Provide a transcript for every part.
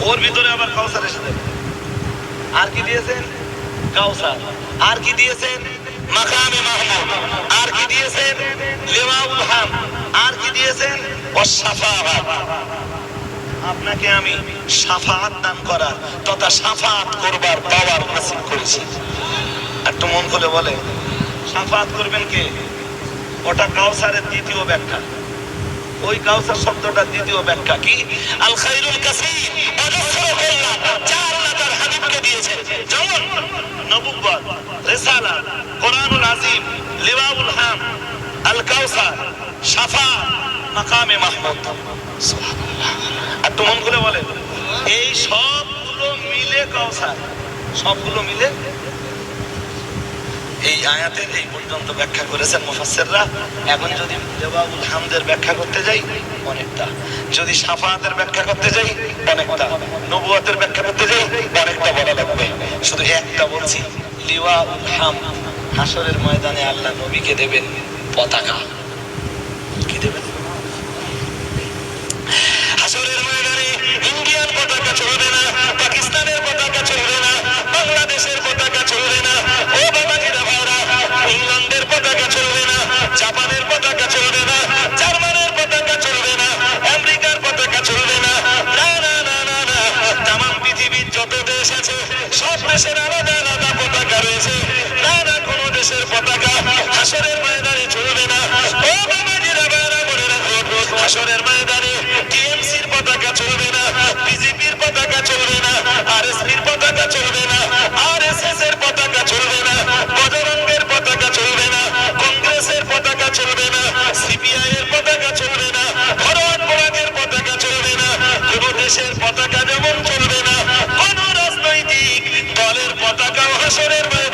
ওর ভিতরে আবার কাউসার এসে আর কি দিয়েছেন? কাউসার। আর কি দিয়েছেন? মাকামে মাহমুদ। আর কি দিয়েছেন? হাম। আর কি দিয়েছেন? আপনাকে আমি সাফাত দান করার তথা সাফাত করবার পাওয়ার নসিব করেছি। একটু মন খুলে বলে সাফাত করবেন কে? ওটা কাউসারের দ্বিতীয় ব্যাখ্যা। ওই কাউসার শব্দটার দ্বিতীয় ব্যাখ্যা কি? আল খাইরুল কাসীর অজস্র কল্যাণ যা আল্লাহ তার হাবিবকে দিয়েছেন যেমন নবুব্বত রিসালা, কোরআনুল আজিম লিওয়াউল হাম, আল কাউসার, শাফা, মাকামে মাহমুদ। সুবহানাল্লাহ। একটু মন করে বলেন, এই সবগুলো মিলে কাউসার, সবগুলো মিলে এই আয়াতের এই পর্যন্ত ব্যাখ্যা করেছেন মুফাসসিররা। এখন যদি লেবাউল হামদের ব্যাখ্যা করতে যাই, অনেকটা। যদি সাফাতের ব্যাখ্যা করতে যাই, অনেকটা। নবুয়াতের ব্যাখ্যা করতে যাই, অনেকটা বলা লাগবে। শুধু একটা বলছি, লিওয়াউল হাম হাসরের ময়দানে আল্লাহ নবীকে দেবেন পতাকা। কি দেবেন? হাসরের ময়দানে ইন্ডিয়ান পতাকা চলবে না, পাকিস্তানের পতাকা চলবে না, বাংলাদেশের পতাকা চলবে না ও বাবাজিরা ভাইরা ইংল্যান্ডের পতাকা চলবে না জাপানের পতাকা চলবে না জার্মানের পতাকা চলবে না আমেরিকার পতাকা চলবে না না না না না না তাম পৃথিবীর যত দেশ আছে সব দেশের আলাদা আলাদা পতাকা রয়েছে। না কোনো দেশের পতাকা হাসরের ময়দানে চলবে না। ও বাবাজিরা ভাইরা বলে রাখো, হাসরের ময়দানে টিএমসির পতাকা চলবে না, বিজেপির পতাকা চলবে না, আরএসপির পতাকা চলবে না আরএসএস এর পতাকা চলবে না, বজরঙ্গের পতাকা চলবে না, কংগ্রেসের পতাকা চলবে না। পতাকাও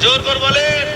জোর করে বলেন।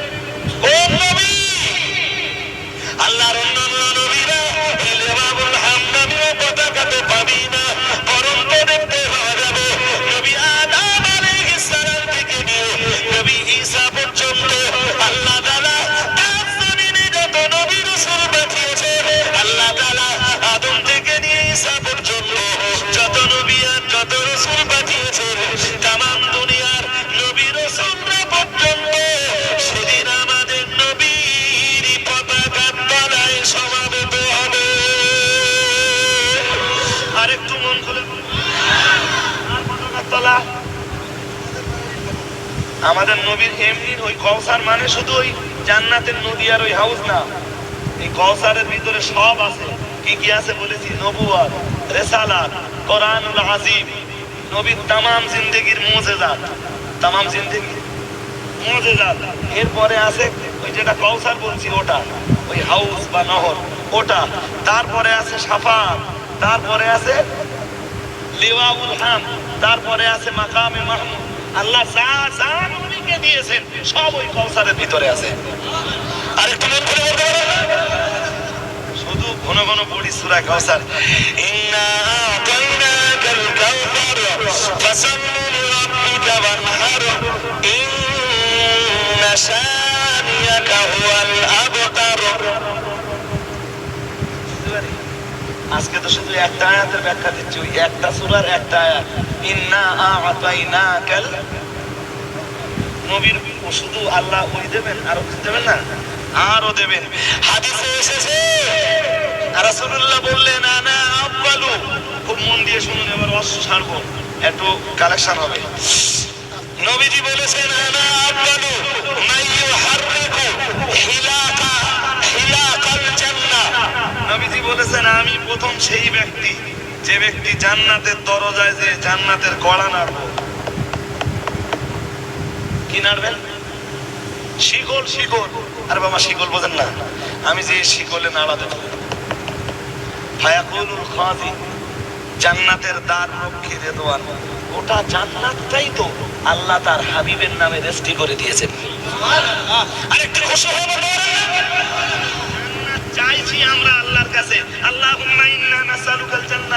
আমাদের নবীর এমনি ওই কৌসার মানে শুধু ওই জান্নাতের নদী আর ওই হাউস না। এই কৌসারের ভিতরে সব আছে। কি কি আছে বলেছি? নবুয়াত রেসালাত, কোরআনুল আজিম, নবীর তামাম জিন্দেগির মুজেজাত। তামাম জিন্দেগি মুজেজাত। এরপরে আছে ওই যেটা কৌসার বলছি, ওটা। ওই হাউস বা নহর, ওটা। তারপরে আছে সাফাত তারপরে আছে লিওয়াউল হাম, তারপরে আছে মাকামে মাহমুদ। আল্লাহ যা যা নবীকে দিয়েছেন, সব ওই কৌসারের ভিতরে আছে। মন বলতে শুধু ঘন ঘন পড়ি সূরা কাউসার। ইন্না আতাইনাকাল কাউসার ফাসাল্লি লিরাব্বিকা ওয়ানহার। ইন্না শানিয়াকা হুয়াল আবতার। আজকে তো শুধু একটা আয়াতের ব্যাখ্যা দিচ্ছি, ওই একটা সূরার একটা আয়াত। ইন্না নবীর শুধু আল্লাহ ওই দেবেন, আরও দেবেন না? দেবেন। হাদিসে এসেছে। রাসূলুল্লাহ বললেন আব্বালু। খুব মন দিয়ে শুনুন, এবার অস্ত্র ছাড়বো। একটু কালেকশন হবে। নবীজি বলেছেন, আনা আব্বালু। মাইয়ু হাররিকু হিলাকা হিলাকাল জান্নাহ নবীজি বলেছেন আমি প্রথম সেই ব্যক্তি যে ব্যক্তি জান্নাতের দরজায় যে জান্নাতের কড়া নাড়বো কি নাড়বেন? শিকল শিকল। আর বাবা শিকল বোঝেন না। আমি যে শিকলে নাড়া দেব। ফায়াকুলুল খাদি জান্নাতের দ্বার রক্ষী ওটা জান্নাতটাই তো আল্লাহ তার হাবিবের নামে রেস্টি করে দিয়েছেন। আরেকটু খুশি হব চাইছি আমরা আল্লাহর কাছে। ইন্না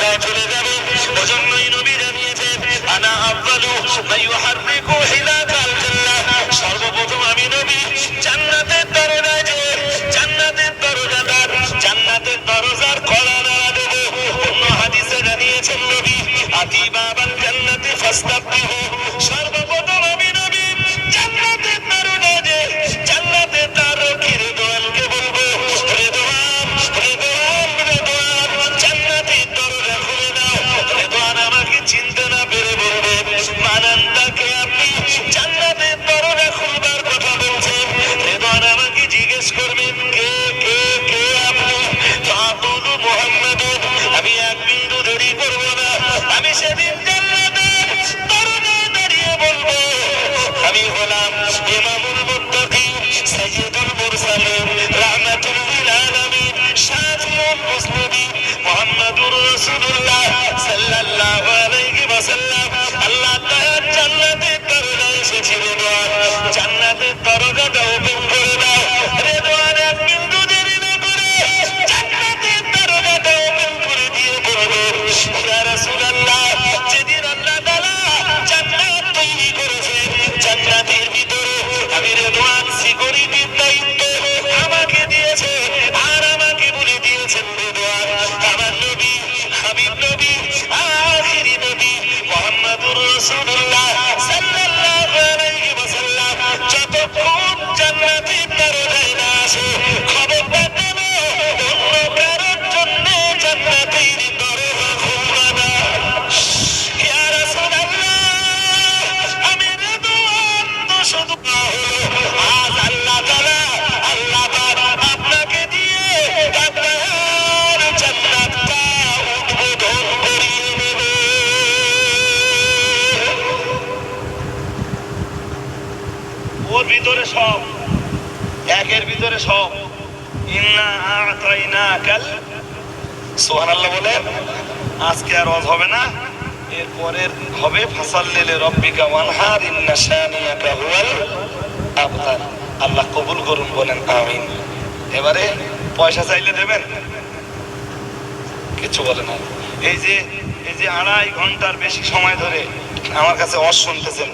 জান্নাতের চলে যাবে। ওজন্যই নবী জানিয়েছে আনা আব্বালু মাই ইউহাররিকু হিলাকাল জান্নাহ। সর্বপ্রথম আমি নবী জান্নাতের দরজা যে জান্নাতের দরজাদার জান্নাতের দরজার কড়া নাড়া দেব। অন্য হাদিসে জানিয়েছেন নবী আতি বাবাল জান্নাতি ফাস্তাফতিহু সর্বপ্রথম সব। একের ভিতরে সব। ইন্না আতাইনা কাল সুবহানাল্লাহ বলেন, আজকে আর ওয়াজ হবে না। এরপরের হবে, ফাসাল্লিলে রব্বিকা ওয়ানহার, ইন্না শানিয়াকা হুয়াল আবতার। আল্লাহ কবুল করুন, বলেন আমিন। এবারে পয়সা চাইলে দেবেন? কিছু বলে না এই যে এই যে আড়াই ঘণ্টার বেশি সময় ধরে আমার কাছে অস শুনতেছেন